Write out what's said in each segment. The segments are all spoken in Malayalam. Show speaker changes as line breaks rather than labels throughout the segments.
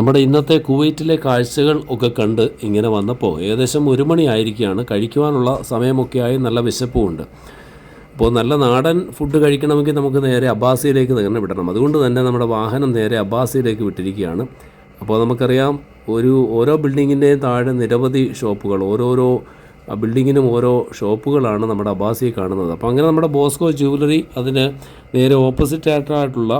നമ്മുടെ ഇന്നത്തെ കുവൈറ്റിലെ കാഴ്ചകൾ ഒക്കെ കണ്ട് ഇങ്ങനെ വന്നപ്പോൾ ഏകദേശം ഒരു മണിയായിരിക്കുകയാണ് കഴിക്കുവാനുള്ള സമയമൊക്കെയായി നല്ല വിശപ്പുമുണ്ട്. അപ്പോൾ നല്ല നാടൻ ഫുഡ് കഴിക്കണമെങ്കിൽ നമുക്ക് നേരെ അബ്ബാസിയിലേക്ക് തന്നെ വിടണം. അതുകൊണ്ട് തന്നെ നമ്മുടെ വാഹനം നേരെ അബ്ബാസിയിലേക്ക് വിട്ടിരിക്കുകയാണ്. അപ്പോൾ നമുക്കറിയാം ഒരു ഓരോ ബിൽഡിങ്ങിന്റെയും താഴെ നിരവധി ഷോപ്പുകൾ ഓരോരോ ബിൽഡിങ്ങിനും ഓരോ ഷോപ്പുകളാണ് നമ്മുടെ അബാസിയെ കാണുന്നത്. അപ്പോൾ അങ്ങനെ നമ്മുടെ ബോസ്കോ ജുവലറി അതിന് നേരെ ഓപ്പോസിറ്റ് ആയിട്ടുള്ള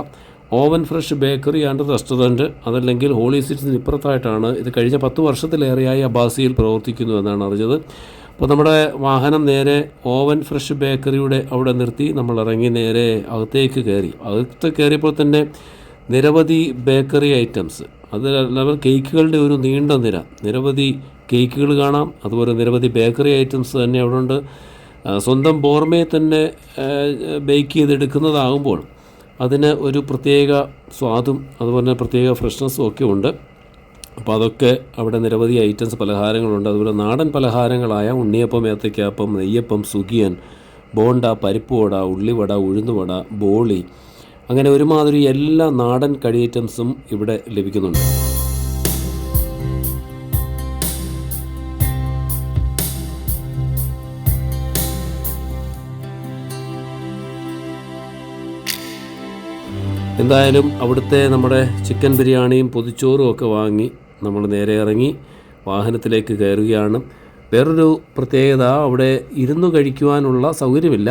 oven fresh bakery and restaurant അതല്ലെങ്കിൽ ഹോളി സിറ്റിന് ഇപ്പുറത്തായിട്ടാണ് ഇത് കഴിഞ്ഞ പത്ത് വർഷത്തിലേറെയായി അബാസിയിൽ പ്രവർത്തിക്കുന്നു എന്നാണ് അറിഞ്ഞത്. അപ്പോൾ നമ്മുടെ വാഹനം നേരെ ഓവൻ ഫ്രഷ് ബേക്കറിയുടെ അവിടെ നിർത്തി നമ്മൾ ഇറങ്ങി നേരെ അകത്തേക്ക് കയറി. അകത്ത് കയറിയപ്പോൾ തന്നെ നിരവധി ബേക്കറി ഐറ്റംസ് അത് കേക്കുകളുടെ ഒരു നീണ്ട നിര. നിരവധി കേക്കുകൾ കാണാം അതുപോലെ നിരവധി ബേക്കറി ഐറ്റംസ് തന്നെ അവിടെ ഉണ്ട് സ്വന്തം ബോർമയെ തന്നെ ബേക്ക് ചെയ്തെടുക്കുന്നതാകുമ്പോൾ അതിന് ഒരു പ്രത്യേക സ്വാദും അതുപോലെ തന്നെ പ്രത്യേക ഫ്രഷ്നെസ്സും ഒക്കെ ഉണ്ട്. അപ്പോൾ അതൊക്കെ അവിടെ നിരവധി ഐറ്റംസ് പലഹാരങ്ങളുണ്ട്. അതുപോലെ നാടൻ പലഹാരങ്ങളായ ഉണ്ണിയപ്പം ഏത്തയ്ക്കാപ്പം നെയ്യപ്പം സുഖിയൻ ബോണ്ട പരിപ്പ് വട ഉള്ളിവട ഉഴുന്നുവട ബോളി അങ്ങനെ ഒരുമാതിരി എല്ലാ നാടൻ കടി ഐറ്റംസും ഇവിടെ ലഭിക്കുന്നുണ്ട്. എന്തായാലും അവിടുത്തെ നമ്മുടെ ചിക്കൻ ബിരിയാണിയും പൊതിച്ചോറും ഒക്കെ വാങ്ങി നമ്മൾ നേരെ ഇറങ്ങി വാഹനത്തിലേക്ക് കയറുകയാണ്. വേറൊരു പ്രത്യേകത അവിടെ ഇരുന്ന് കഴിക്കുവാനുള്ള സൗകര്യമില്ല.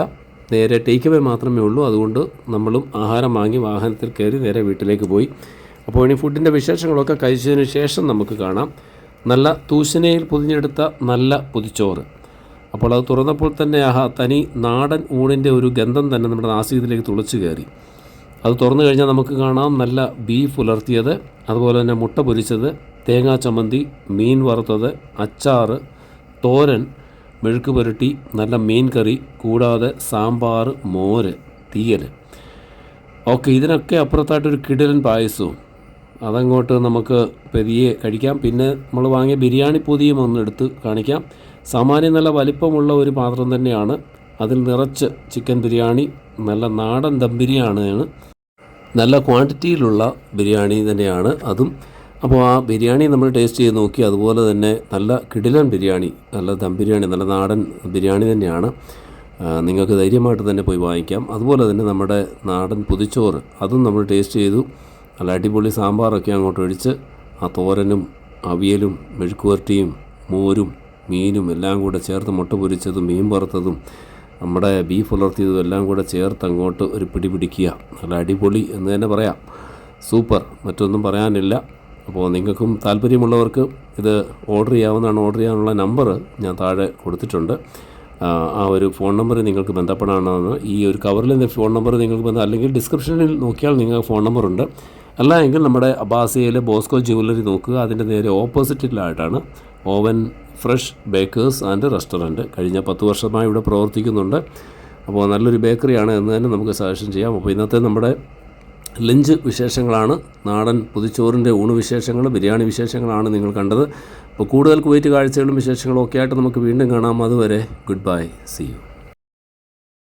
നേരെ ടേക്ക് അവേ മാത്രമേ ഉള്ളൂ. അതുകൊണ്ട് നമ്മളും ആഹാരം വാങ്ങി വാഹനത്തിൽ കയറി നേരെ വീട്ടിലേക്ക് പോയി. അപ്പോൾ ഇനി ഫുഡിന്റെ വിശേഷങ്ങളൊക്കെ കഴിച്ചതിന് ശേഷം നമുക്ക് കാണാം. നല്ല തൂശനയിൽ പൊതിഞ്ഞെടുത്ത നല്ല പൊതിച്ചോറ്. അപ്പോൾ അത് തുറന്നപ്പോൾ തന്നെ ആഹാ തനി നാടൻ ഊണിന്റെ ഒരു ഗന്ധം തന്നെ നമ്മുടെ നാസികത്തിലേക്ക് തുളച്ചു കയറി. അത് തുറന്നു കഴിഞ്ഞാൽ നമുക്ക് കാണാം നല്ല ബീഫ് ഉലർത്തിയത് അതുപോലെ തന്നെ മുട്ട പൊരിച്ചത് തേങ്ങാ ചമ്മന്തി മീൻ വറുത്തത് അച്ചാർ തോരൻ മെഴുക്ക് പുരട്ടി നല്ല മീൻ കറി കൂടാതെ സാമ്പാർ മോര് തീയൽ ഓക്കെ ഇതിനൊക്കെ അപ്പുറത്തായിട്ടൊരു കിടിലൻ പായസവും. അതങ്ങോട്ട് നമുക്ക് പെരിയെ കഴിക്കാം. പിന്നെ നമ്മൾ വാങ്ങിയ ബിരിയാണി പൊതിയും ഒന്ന് എടുത്ത് കാണിക്കാം. സാമാന്യം നല്ല വലിപ്പമുള്ള ഒരു പാത്രം തന്നെയാണ്. അതിൽ നിറച്ച് ചിക്കൻ ബിരിയാണി നല്ല നാടൻ ദം ബിരിയാണിയാണ്. നല്ല ക്വാണ്ടിറ്റിയിലുള്ള ബിരിയാണി തന്നെയാണ് അതും. അപ്പോൾ ആ ബിരിയാണി നമ്മൾ ടേസ്റ്റ് ചെയ്ത് നോക്കി. അതുപോലെ തന്നെ നല്ല കിടിലൻ ബിരിയാണി നല്ല ദം ബിരിയാണി നല്ല നാടൻ ബിരിയാണി തന്നെയാണ്. നിങ്ങൾക്ക് ധൈര്യമായിട്ട് തന്നെ പോയി വാങ്ങിക്കാം. അതുപോലെ തന്നെ നമ്മുടെ നാടൻ പുതിച്ചോറ് അതും നമ്മൾ ടേസ്റ്റ് ചെയ്തു. നല്ല അടിപൊളി സാമ്പാറൊക്കെ അങ്ങോട്ട് ഒഴിച്ച് ആ തോരനും അവിയലും മെഴുക്കുവരട്ടിയും മോരും മീനും എല്ലാം കൂടെ ചേർത്ത് മുട്ട പൊരിച്ചതും മീൻ വറുത്തതും നമ്മുടെ ബീഫ് ഉലർത്തിയതും എല്ലാം കൂടെ ചേർത്ത് അങ്ങോട്ട് ഒരു പിടി പിടിക്കുക. നല്ല അടിപൊളി എന്ന് തന്നെ പറയാം. സൂപ്പർ. മറ്റൊന്നും പറയാനില്ല. അപ്പോൾ നിങ്ങൾക്കും താല്പര്യമുള്ളവർക്ക് ഇത് ഓർഡർ ചെയ്യാവുന്നതാണ്. ഓർഡർ ചെയ്യാനുള്ള നമ്പർ ഞാൻ താഴെ കൊടുത്തിട്ടുണ്ട്. ആ, ഒരു ഫോൺ നമ്പർ നിങ്ങൾക്ക് ബന്ധപ്പെടാനാണ്. ഈ ഒരു കവറിൽ ഫോൺ നമ്പർ നിങ്ങൾക്ക് ബന്ധം അല്ലെങ്കിൽ ഡിസ്ക്രിപ്ഷനിൽ നോക്കിയാൽ നിങ്ങൾക്ക് ഫോൺ നമ്പറുണ്ട് അല്ല എങ്കിൽ നമ്മുടെ അബാസിയയിലെ ബോസ്കോ ജുവലറി നോക്കുക. അതിന്റെ നേരെ ഓപ്പോസിറ്റിലായിട്ടാണ് oven fresh bakers and restaurant കഴിഞ്ഞ പത്ത് വർഷമായി ഇവിടെ പ്രവർത്തിക്കുന്നുണ്ട്. അപ്പോൾ നല്ലൊരു ബേക്കറിയാണ് എന്ന് തന്നെ നമുക്ക് സജഷൻ ചെയ്യാം. അപ്പോൾ ഇന്നത്തെ നമ്മുടെ ലഞ്ച് വിശേഷങ്ങളാണ്. നാടൻ പുതിച്ചോറിന്റെ ഊണ് വിശേഷങ്ങൾ ബിരിയാണി വിശേഷങ്ങളാണ് നിങ്ങൾ കണ്ടത്. അപ്പോൾ കൂടുതൽ കുവൈറ്റ് കാഴ്ചകളും വിശേഷങ്ങളും ഒക്കെ ആയിട്ട് നമുക്ക് വീണ്ടും കാണാം. അതുവരെ ഗുഡ് ബൈ. C U